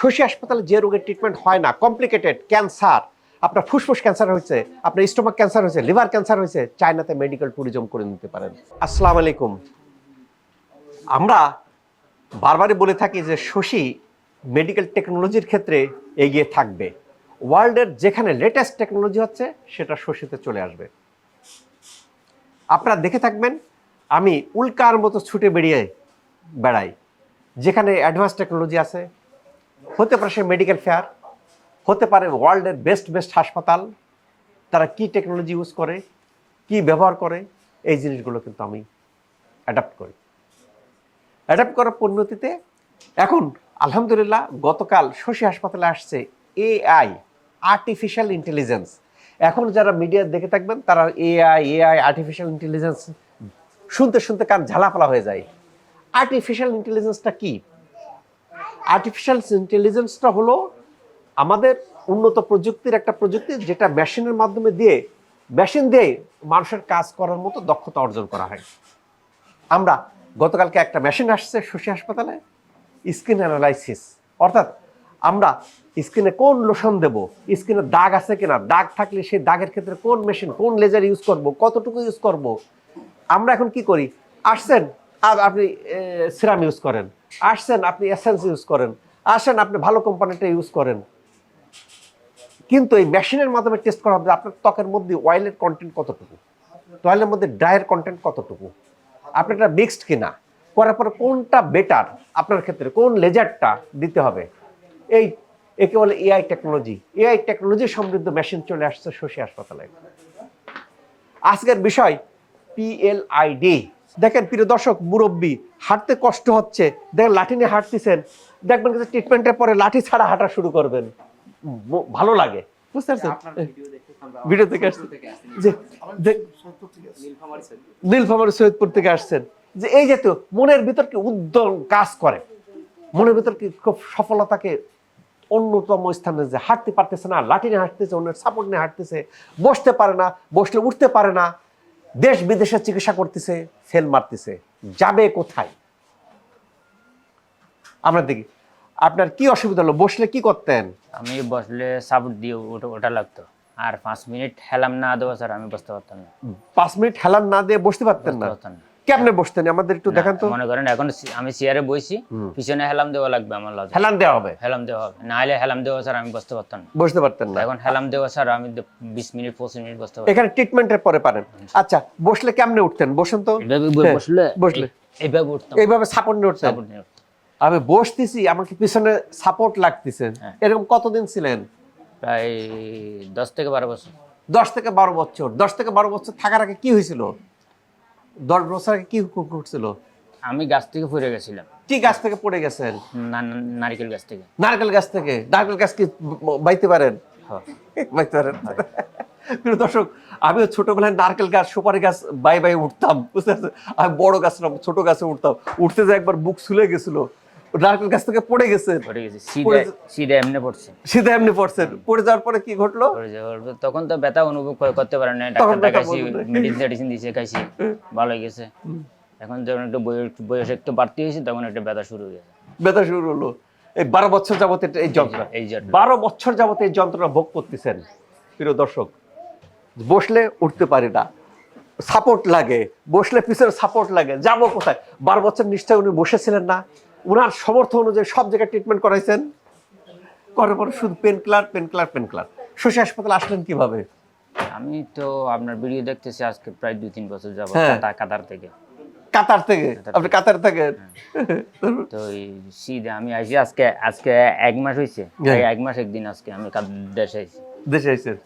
শশী হাসপাতালে যে রোগের ট্রিটমেন্ট হয় না কমপ্লিকেটেড ক্যান্সার আপনার ফুসফুস ক্যান্সার হয়েছে, আপনার স্টোমাক ক্যান্সার হয়েছে লিভার ক্যান্সার হয়েছে, চায়নাতে মেডিকেল ট্যুরিজম করে নিতে পারেন। আসসালামু আলাইকুম। আমরা বারবারই বলে থাকি যে শশী মেডিকেল টেকনোলজির ক্ষেত্রে এগিয়ে থাকবে। ওয়ার্ল্ডের যেখানে লেটেস্ট টেকনোলজি হচ্ছে, সেটা শশীতে চলে আসবে। আপনারা দেখে থাকবেন, আমি উল্কার মতো ছুটে বেরিয়ে বেড়াই, যেখানে অ্যাডভান্স টেকনোলজি আছে হতে পারে সে মেডিকেল ফেয়ার হতে পারে ওয়ার্ল্ডের বেস্ট বেস্ট হাসপাতাল, তারা কি টেকনোলজি ইউজ করে, কি ব্যবহার করে, এই জিনিসগুলো কিন্তু আমি অ্যাডাপ্ট করি। অ্যাডাপ্ট করার পরিণতিতে এখন আলহামদুলিল্লাহ গতকাল শশী হাসপাতালে আসছে এআই আর্টিফিশিয়াল ইন্টেলিজেন্স এখন যারা মিডিয়া দেখে থাকবেন, তারা এআই এআই আর্টিফিশিয়াল ইন্টেলিজেন্স শুনতে শুনতে কান ঝালাফালা হয়ে যায়। আর্টিফিশিয়াল ইন্টেলিজেন্সটা কি? আর্টিফিশিয়াল ইন্টেলিজেন্সটা হলো আমাদের উন্নত প্রযুক্তির একটা প্রযুক্তি যেটা মেশিনের মাধ্যমে দিয়ে মেশিন দিয়ে মানুষের কাজ করার মতো দক্ষতা অর্জন করা হয়। আমরা গতকালকে একটা মেশিন আসছে শশী হাসপাতালে স্কিন অ্যানালাইসিস অর্থাৎ আমরা স্কিনে কোন লোশন দেব স্কিনে দাগ আছে কিনা, দাগ থাকলে সেই দাগের ক্ষেত্রে কোন মেশিন কোন লেজার ইউজ করব, কতটুকু ইউজ করব? আমরা এখন কি করি? আসছেন আর আপনি সিরাম ইউজ করেন। আসছেন আপনি এসেন্স ইউজ করেন। আসেন, আপনি ভালো কোম্পানিটা ইউজ করেন। কিন্তু এই মেশিনের মাধ্যমে টেস্ট করা হবে, আপনার ত্বকের মধ্যে অয়েলের কন্টেন্ট কতটুকু? অয়েলের মধ্যে ড্রায়ের কন্টেন্ট কতটুকু? আপনার এটা মিক্সড কিনা? করার পরে কোনটা বেটার আপনার ক্ষেত্রে? কোন লেজারটা দিতে হবে? এই একে বলে এআই টেকনোলজি এআই টেকনোলজি সমৃদ্ধ মেশিন চলে আসছে শশী হাসপাতালে। আজকের বিষয় পিএলআইডি দেখেন প্রিয় দর্শক মুরব্বী হাঁটতে কষ্ট হচ্ছে। দেখেন লাঠি নিয়ে হাঁটতেছেন। দেখবেন কিন্তু ট্রিটমেন্টের পরে লাঠি ছাড়া হাঁটা শুরু করবেন। ভালো লাগে। বুঝতে পারছেন? ভিডিও থেকে আসছে। যে যে- সৈয়দপুর থেকে আসছেন। যে এই মনের ভিতর কি উদ্যম কাজ করে। মনের ভিতর কি খুব সফলতাকে অন্যতম স্থানে যে হাঁটতে পারতেছে না লাঠি নিয়ে হাঁটতেছে অন্যের সাপোর্ট নিয়ে হাঁটতেছে বসতে পারে না বসলে উঠতে পারে না। দেশ বিদেশে চিকিৎসা করতেছে ফেল মারতেছে। যাবে কোথায়? আমরা দেখি। আপনার কি অসুবিধা হলো? বসলে কি করতেন? আমি বসলে সাপোর্ট দিয়ে ওটা লাগতো। আর পাঁচ মিনিট হেলাম না দেওয়া স্যার আমি বসতে পারতাম না। পাঁচ মিনিট হেলাম না দিয়ে বসতে পারতেন না। কেমনে বসতেন? আমাদের একটু দেখান তো। মনে করেন এখন আমি চেয়ারে বইছি পিছনে হেলাম দেওয়া লাগবে আমার লজে। হেলান দেওয়া হবে? হেলাম দেওয়া হবে। না হলে হেলাম দেওয়া স্যার আমি বসতে পারতাম না। বসতে পারতেন না। এখন হেলাম দেওয়া স্যার আমি দ- বিশ মিনিট পঁচিশ মিনিট বসতে পারতাম। এখানে ট্রিটমেন্টের পরে পারেন। আচ্ছা। বসলে কেমনে উঠতেন? বসেন তো। হ্যাঁ, বসলে। বসলে। এই- এইভাবে উঠতাম। এইভাবে সাপোর্ট নিয়ে উঠতেন? সাপোর্ট নিয়ে উঠতাম। আমি বসতেছি আমাকে পিছনে সাপোর্ট লাগতেছে। হ্যাঁ। এরকম কতদিন ছিলেন? প্রায় দশ থেকে বারো বছর। দশ থেকে বারো বছর। দশ থেকে বারো বছর থাকার আগে কি হয়েছিল? দশ বছর আগে কি ঘটছিল আমি গাছ থেকে পড়ে গেছিলাম। কি গাছ থেকে পড়ে গেছেন? নারকেল গাছ থেকে। নারকেল গাছ থেকে? নারকেল গাছ কি বাইতে পারেন? হ্যাঁ। বাইতে পারেন। প্রিয় দর্শক আমিও ছোটবেলায় নারকেল গাছ সুপারি গাছ বাই বাই উঠতাম বুঝতে পারছেন? আমি বড় গাছ না ছোট গাছে উঠতাম। উঠতে যে একবার বুক ছুলে গেছিল গাছ থেকে পড়ে গেছে। পড়ে গেছি। সিধা এমনি পড়ছে। সিধা এমনি পড়ছেন পড়ে যাওয়ার পরে কি ঘটলো? তখন তো ব্যথা অনুভব করতে পারে না। ডাক্তার দেখাইছি মেডিসিন দিয়েছে খাইছি। ভালো গেছে। এখন যখন একটু বয়স বয়স একটু বাড়তি হয়েছে তখন একটা ব্যথা শুরু হয়ে গেছে। ব্যথা শুরু হলো। এই বারো বছর যাবত এই যন্ত্রণা। এই বারো বছর যাবত এই যন্ত্রণা ভোগ করতেছেন। প্রিয় দর্শক বসলে উঠতে পারে না। সাপোর্ট লাগে। বসলে পিছনে সাপোর্ট লাগে। যাব কোথায়? বারো বছর নিশ্চয় উনি বসেছিলেন না? উনার সমর্থ অনুযায়ী সব জায়গায় ট্রিটমেন্ট করাইছেন। করার পরে শুধু পেন ক্লার পেন ক্লার পেন ক্লার শশী হাসপাতালে আসলেন কীভাবে? আমি তো আপনার ভিডিও দেখতেছি আজকে প্রায় দুই তিন বছর যাব হ্যাঁ। কাতার থেকে। কাতার থেকে? আপনি কাতার থেকে? তো এই সিধা আমি আইছি আজকে আজকে এক মাস হয়েছে হ্যাঁ। এক মাস একদিন আজকে আমি দেশে আইছি। দেশে এসেছেন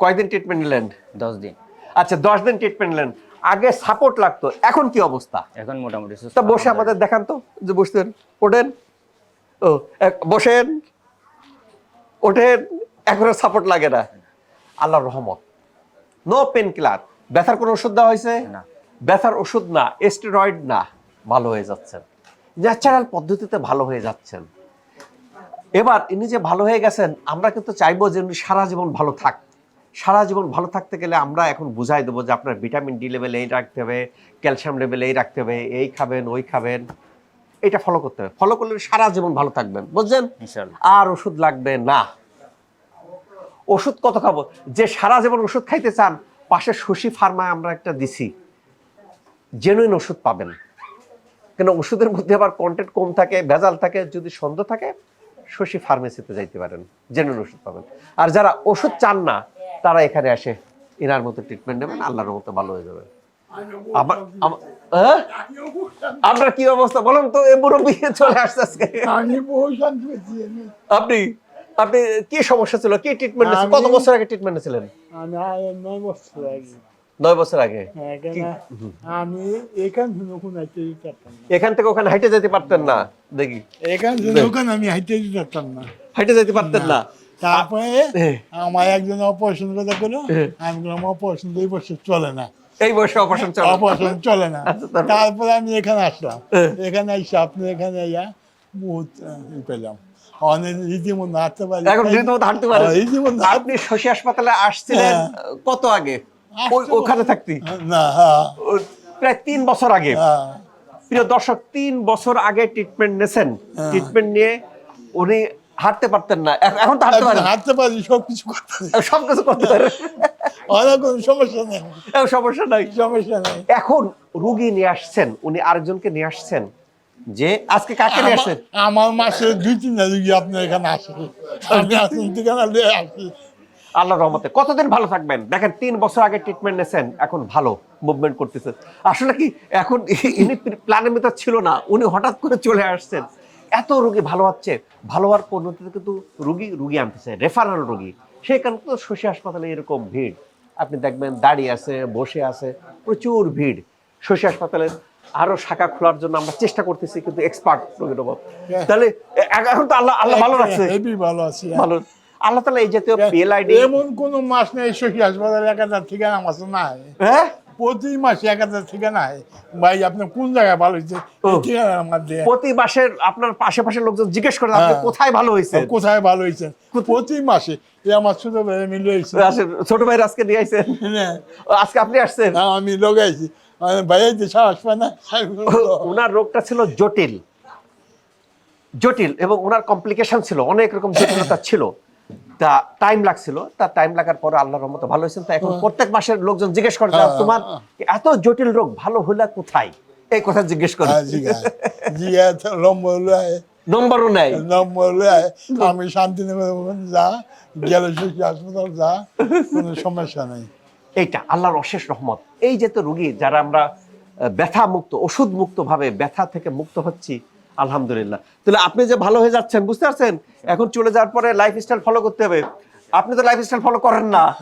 কয়দিন ট্রিটমেন্ট নিলেন? দশ দিন। আচ্ছা দশ দিন ট্রিটমেন্ট নিলেন। আগে সাপোর্ট লাগতো। এখন কি অবস্থা? এখন মোটামুটি তা বসে আমাদের দেখান তো যে বসতেন ওঠেন। ও বসেন। ওঠেন। এখন সাপোর্ট লাগে না। আল্লাহর রহমত। নো পেন কিলার ব্যথার কোনো ওষুধ দেওয়া হয়েছে? না। ব্যথার ওষুধ না স্টেরয়েড না। ভালো হয়ে যাচ্ছেন। ন্যাচারাল পদ্ধতিতে ভালো হয়ে যাচ্ছেন। এবার ইনি যে ভালো হয়ে গেছেন আমরা কিন্তু চাইব যে উনি সারা জীবন ভালো থাক। সারা জীবন ভালো থাকতে গেলে আমরা এখন বুঝাই দেবো যে আপনার ভিটামিন ডি লেভেল এই রাখতে হবে ক্যালসিয়াম লেভেল এই রাখতে হবে এই খাবেন ওই খাবেন। এটা ফলো করতে হবে। ফলো করলে সারা জীবন ভালো থাকবেন বুঝছেন? আর ওষুধ লাগবে না। ওষুধ কত খাব? যে সারা জীবন ওষুধ খাইতে চান পাশে শশী ফার্মায় আমরা একটা দিছি। জেনুইন ওষুধ পাবেন। কেন ওষুধের মধ্যে আবার কন্টেন্ট কম থাকে ভেজাল থাকে যদি সন্দেহ থাকে শশী ফার্মেসিতে যাইতে পারেন। জেনুইন ওষুধ পাবেন। আর যারা ওষুধ চান না তারা এখানে আসে এনার মতো ট্রিটমেন্ট নেবেন আল্লাহর মতো ভালো হয়ে যাবে। হ্যাঁ? আপনার কি অবস্থা বলুন তো এ মুরব্বী চলে আসছে আজকে। আপনি আপনি কি সমস্যা ছিল? কি ট্রিটমেন্ট কত বছর আগে ট্রিটমেন্ট ছিলেন আমি নয় বছর আগে। নয় বছর আগে? আমি এখান থেকে ওখানে হাইতে যেতে পারতাম এখান থেকে ওখানে হাইটে যেতে পারতেন না দেখি। এখান থেকে ওখানে আমি হাইতে যেতে পারতাম না। হাইটে যেতে পারতেন না। তারপরে। আমার একজন অপারেশন কথা করল আমি বললাম অপারেশন দুই বছর চলে না। এই বয়সে অপারেশন চলে অপারেশন চলে না। আচ্ছা, তারপরে? আমি এখানে আসলাম। এখানে এসে আপনি এখানে ইয়া বহুত পেলাম। অনেক রীতিমতো হাঁটতে পারি। এখন রীতিমতো হাঁটতে পারেন? হ্যাঁ, রীতিমতো আপনি শশী হাসপাতালে আসছিলেন হ্যাঁ। কত আগে? ওখানে থাকতি না হ্যাঁ। প্রায় তিন বছর আগে। প্রিয় দর্শক তিন বছর আগে ট্রিটমেন্ট হ্যাঁ। ট্রিটমেন্ট নিয়ে উনি হাঁটতে পারতেন না। এখন- তো হাঁটতে পারেন। হাঁটতে পারি সব কিছু করতে পারি। সব কিছু করতে পারেন। সমস্যা নেই। সমস্যা নাই। সমস্যা নেই। এখন রুগী নিয়ে আসছেন উনি আরেকজনকে নিয়ে আসছেন যে আজকে কাকে নিয়ে আসছেন? আমার- মাসে দুই তিনটা রুগী আপনার এখানে আসে। আমি আসুন ঠিকানা আসি। আল্লাহ রহমতে। কতদিন ভালো থাকবেন? দেখেন তিন বছর আগে ট্রিটমেন্ট নিয়েছেন এখন ভালো মুভমেন্ট করতেছেন আসলে কি এখন ইনি প্ল্যানের ভিতর ছিল না উনি হঠাৎ করে চলে আসছেন। এত রুগী ভালো হচ্ছে ভালো হওয়ার পদ্ধতিতে কিন্তু রুগী রুগী আনতেছে রেফারেল রুগী। সেই কারণে তো শশী হাসপাতালে এরকম ভিড়। আপনি দেখবেন দাঁড়িয়ে আছে বসে আছে প্রচুর ভিড়। শশী হাসপাতালের আরও শাখা খোলার জন্য আমরা চেষ্টা করতেছি কিন্তু এক্সপার্ট রোগীর অভাব। তাহলে এখন তো আল্লাহ আল্লাহ ভালো রাখছে। ভালো আছি ভালো। আল্লাহ তালা এই জাতীয় পিএলআইডি এমন কোন মাস নেই সখী হাসপাতালে এক হাজার ঠিকানা মাস নাই। হ্যাঁ? প্রতি মাসে এক হাজার ঠিকানা হয় ভাই আপনি কোন জায়গায় ভালো হয়েছে? ঠিকানা আমার দিয়ে প্রতি মাসের আপনার আশেপাশের লোকজন জিজ্ঞেস করে আপনি হ্যাঁ। কোথায় ভালো হয়েছে কোথায় ভালো হয়েছে প্রতি মাসে। এই আমার ছোট ভাই মিলে হয়েছে। ছোট ভাইয়ের আজকে নিয়ে আইছেন? হ্যাঁ, আজকে আপনি আসছেন? আমি লোকাইছি ভাইয়া যে সাহস পায় না ওনার রোগটা ছিল জটিল। জটিল এবং ওনার কমপ্লিকেশন ছিল অনেক রকম জটিলতা ছিল। তা টাইম লাগছিল। তা টাইম লাগার পরে আল্লাহর রহমতে ভালো হয়েছেন তা এখন প্রত্যেক মাসের লোকজন জিজ্ঞেস করে হ্যাঁ, তোমার এত জটিল রোগ ভালো হইলা কোথায়? এই কথা জিজ্ঞেস করে। হ্যাঁ, নম্বর নম্বরও নেয় নম্বর আমি শান্তিনিকেতন যা গেলে হাসপাতাল যা কোনো সমস্যা নেই। এইটা আল্লাহর অশেষ রহমত। এই যে তো রুগী যারা আমরা ব্যথা মুক্ত ওষুধ মুক্ত ভাবে ব্যথা থেকে মুক্ত হচ্ছি আলহামদুলিল্লাহ। তাহলে আপনি যে ভালো হয়ে যাচ্ছেন বুঝতে পারছেন? এখন চলে যাওয়ার পরে লাইফ স্টাইল ফলো করতে হবে। আপনি তো লাইফ স্টাইল ফলো করেন না।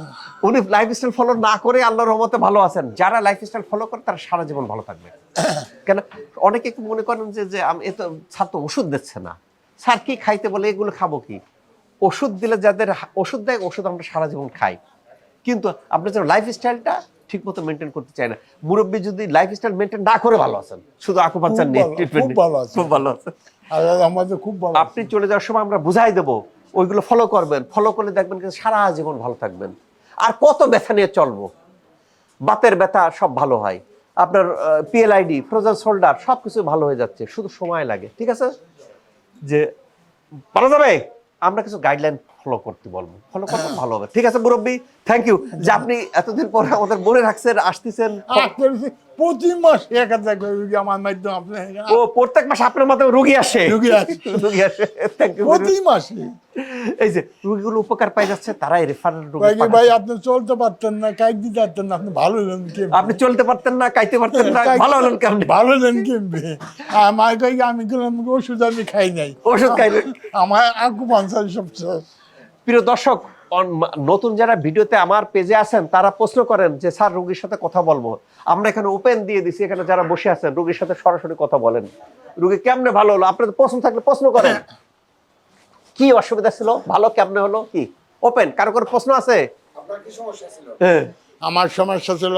উনি লাইফ স্টাইল ফলো না করে আল্লাহর রহমতে ভালো আছেন। যারা লাইফ স্টাইল ফলো করে তারা সারা জীবন ভালো থাকবে। কেন? অনেকে মনে করেন যে যে আমি এ তো স্যার তো ওষুধ দিচ্ছে না। স্যার কি খাইতে বলে এগুলো খাব কি? ওষুধ দিলে যাদের ওষুধ দেয় ওষুধ আমরা সারা জীবন খাই। কিন্তু আপনার যেন লাইফ ঠিক মতো মেনটেন করতে চায় না। মুরব্বী যদি লাইফ স্টাইল মেনটেন না করে ভালো আছেন শুধু আকুপাঞ্চার নিয়ে ট্রিটমেন্ট খুব ভালো আছেন। খুব ভালো আছেন। আমাদের খুব ভালো আপনি চলে যাওয়ার সময় আমরা বুঝাই দেবো ওইগুলো ফলো করবেন ফলো করলে দেখবেন কিন্তু সারা জীবন ভালো থাকবেন। আর কত ব্যথা নিয়ে চলবো? বাতের ব্যথা সব ভালো হয়। আপনার পিএলআইডি ফ্রোজেন শোল্ডার সব কিছু ভালো হয়ে যাচ্ছে শুধু সময় লাগে ঠিক আছে? যে পারা যাবে? আমরা কিছু গাইডলাইন ফলো করতে বলব। ফলো করবেন ভালো হবে। ঠিক আছে মুরব্বী থ্যাংক ইউ যে আপনি এতদিন পরে আমাদের মনে রাখছেন আসতেছেন। প্রতি মাস এক হাজার আমার মাধ্যমে আপনি ও প্রত্যেক মাসে আপনার মাধ্যমে রুগী আসে। রুগী আসে। রুগী আসে। থ্যাংক ইউ প্রতি মাসে। এই যে রুগীগুলো উপকার পাই যাচ্ছে তারাই রেফারেল রুগী ভাই আপনি চলতে পারতেন না কাইক দিতে পারতেন না আপনি ভালো হলেন কি আপনি চলতে পারতেন না কাইতে পারতেন না ভালো হলেন কেমন? ভালো হলেন কিনবে আমার কয়েক আমি ওষুধ আমি খাই নাই। ওষুধ খাই আমার আকু পঞ্চাশ সব শেষ। প্রিয় দর্শক নতুন যারা ভিডিওতে আমার পেজে আছেন তারা প্রশ্ন করেন যে স্যার রোগীর সাথে কথা বলব? আমরা এখানে ওপেন দিয়ে দিছি এখানে যারা বসে আছেন রোগীর সাথে সরাসরি কথা বলেন। রোগী কেমনে ভালো হলো? আপনাদের প্রশ্ন থাকলে প্রশ্ন করেন। কি অসুবিধা ছিল? ভালো কেমনে হলো? কি? ওপেন। কারও কোনো প্রশ্ন আছে? হ্যাঁ। আমার সমস্যা ছিল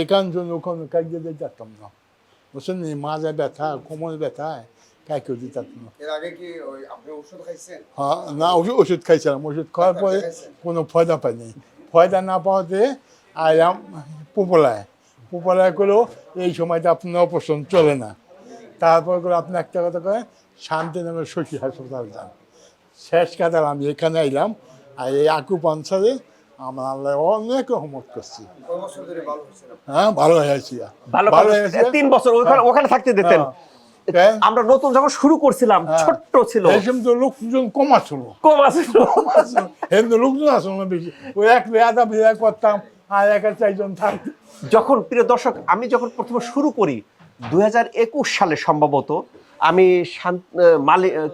এখান জন্য ওখানে কাইক দিতে যেতাম না। বুঝছেন মাজা ব্যথা কোমর কাইকেও দিতে পারতাম না। এর আগে কি ওই আপনি ওষুধ খাইছেন? হ্যাঁ না ওষুধ ওষুধ খাইছিলাম। ওষুধ খাওয়ার পরে কোনো ফয়দা পাইনি। ফয়দা না পাওয়াতে আইলাম পুপলায়। পুপলায় করেও এই সময়টা আপনার অপারেশন চলে না। তারপর করে আপনি একটা কথা করেন শান্তিনগর শশী হাসপাতাল যান। শেষ কাতার আমি এখানে এলাম আর এই আকু পঞ্চারে আমার আল্লাহ অনেক রহমত করছি। কয় ভালো হয়েছে না হ্যাঁ ভালো হয়েছি ভালো ভালো হয়েছে তিন বছর ওখানে ওখানে থাকতে দিতেন। হ্যাঁ। আমরা নতুন যখন শুরু করছিলাম হ্যাঁ। ছোট্ট ছিল। তো লোকজন কম আসলো। কম ছিল এমনি লোকজন আসলো না বেশি। ওই এক বেয়াদা বিদায় করতাম আর এক চারজন থাকতো। যখন প্রিয় দর্শক আমি যখন প্রথমে শুরু করি দুই হাজার একুশ সালে সম্ভবত আমি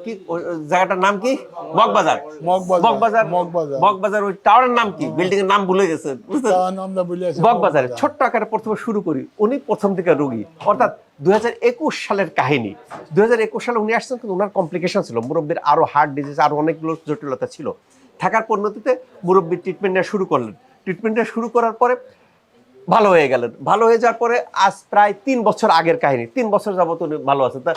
কি জায়গাটার নাম কি? মগবাজার। মগবাজার, মগবাজার ওই টাওয়ারের নাম কি? বিল্ডিং এর নাম ভুলে গেছে মগবাজারে ছোট্ট আকারে প্রথমে শুরু করি উনি প্রথম থেকে রোগী। অর্থাৎ দুই হাজার একুশ সালের কাহিনী। দুই হাজার একুশ সালে উনি আসছেন কিন্তু ওনার কমপ্লিকেশন ছিল। মুরব্বীর আরও হার্ট ডিজিজ আরও অনেকগুলো জটিলতা ছিল। থাকার পরিণতিতে মুরব্বীর ট্রিটমেন্ট নেওয়া শুরু করলেন। ট্রিটমেন্ট নেওয়া শুরু করার পরে ভালো হয়ে গেলেন। ভালো হয়ে যাওয়ার পরে আজ প্রায় তিন বছর আগের কাহিনী। তিন বছর যাবত উনি ভালো আছেন। তা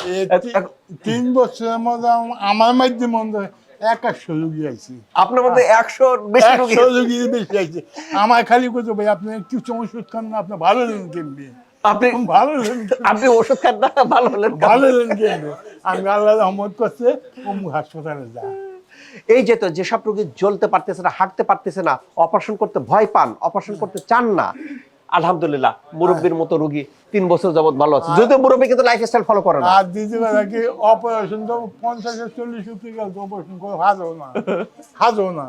তিন বছরের মধ্যে আমার মাধ্যমে মনে হয় একাশো রুগী আইছি। আপনার মধ্যে একশো বেশি রুগী বেশি আইছে। আমার খালি করতে ভাই আপনি কিছু ওষুধ খান না আপনি ভালো কিনবে আপনি ভালো লেন আপনি ওষুধ খান না ভালো হলেন ভালো আমি আল্লাহ রহমত করছে অমুক হাসপাতালে যা। এই যে তো যেসব রোগী জ্বলতে পারতেছে না হাঁটতে পারতেছে না অপারেশন করতে ভয় পান অপারেশন করতে চান না আলহামদুলিল্লাহ মুরব্বীর মতো রোগী তিন বছর যাবত ভালো আছে। যদিও মুরব্বী কিন্তু লাইফ স্টাইল ফলো করে না। আর অপারেশন তো পঞ্চাশ চল্লিশ অপারেশন করে না। না।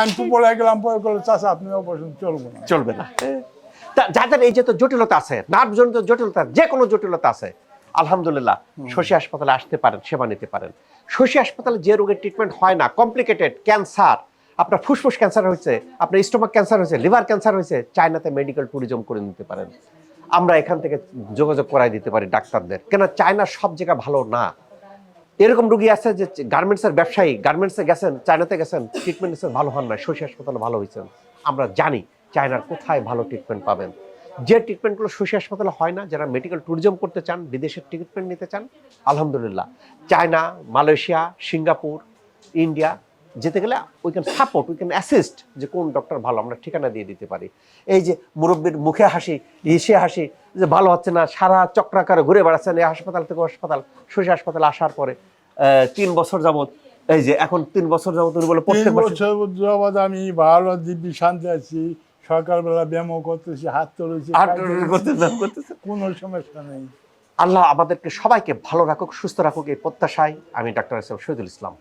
আমি তো গেলাম পরে চাষা আপনি অপারেশন চলবো না। চলবে না। যাদের এই যে তো জটিলতা আছে নার্ভ জনিত জটিলতা যে কোনো জটিলতা আছে আলহামদুলিল্লাহ শশী হাসপাতালে আসতে পারেন সেবা নিতে পারেন। শশী হাসপাতালে যে রোগের ট্রিটমেন্ট হয় না কমপ্লিকেটেড ক্যান্সার আপনার ফুসফুস ক্যান্সার হয়েছে, আপনার স্টোমাক ক্যান্সার হয়েছে, লিভার ক্যান্সার হয়েছে, চায়নাতে মেডিকেল ট্যুরিজম করে নিতে পারেন। আমরা এখান থেকে যোগাযোগ করাই দিতে পারি ডাক্তারদের। কেন চায়নার সব জায়গা ভালো না। এরকম রুগী আছে যে গার্মেন্টসের ব্যবসায়ী গার্মেন্টসে গেছেন, চায়নাতে গেছেন ট্রিটমেন্ট ভালো হন না শশী হাসপাতালে ভালো হয়েছেন আমরা জানি চায়নার কোথায় ভালো ট্রিটমেন্ট পাবেন। যে ট্রিটমেন্টগুলো শশী হাসপাতালে হয় না, যারা মেডিকেল ট্যুরিজম করতে চান, বিদেশের ট্রিটমেন্ট নিতে চান, আলহামদুলিল্লাহ। চায়না, মালয়েশিয়া, সিঙ্গাপুর, ইন্ডিয়া যেতে গেলে we can support we can assist যে কোন ডক্টর ভালো আমরা ঠিকানা দিয়ে দিতে পারি। এই যে মুরব্বীর মুখে হাসি ইসে হাসি যে ভালো হচ্ছে না সারা চক্রাকারে ঘুরে বেড়াচ্ছেন এই হাসপাতাল থেকে হাসপাতাল শশী হাসপাতালে আসার পরে তিন বছর যাবত এই যে এখন তিন বছর যাবত উনি বলে প্রত্যেক বছর যাবৎ আমি ভালো দিব্যি শান্তি আছি সকালবেলা ব্যায়ামও করতেছি হাত তুলেছি কোনো সমস্যা নেই। আল্লাহ আমাদেরকে সবাইকে ভালো রাখুক সুস্থ রাখুক এই প্রত্যাশায় আমি ডাক্তার শহীদুল ইসলাম।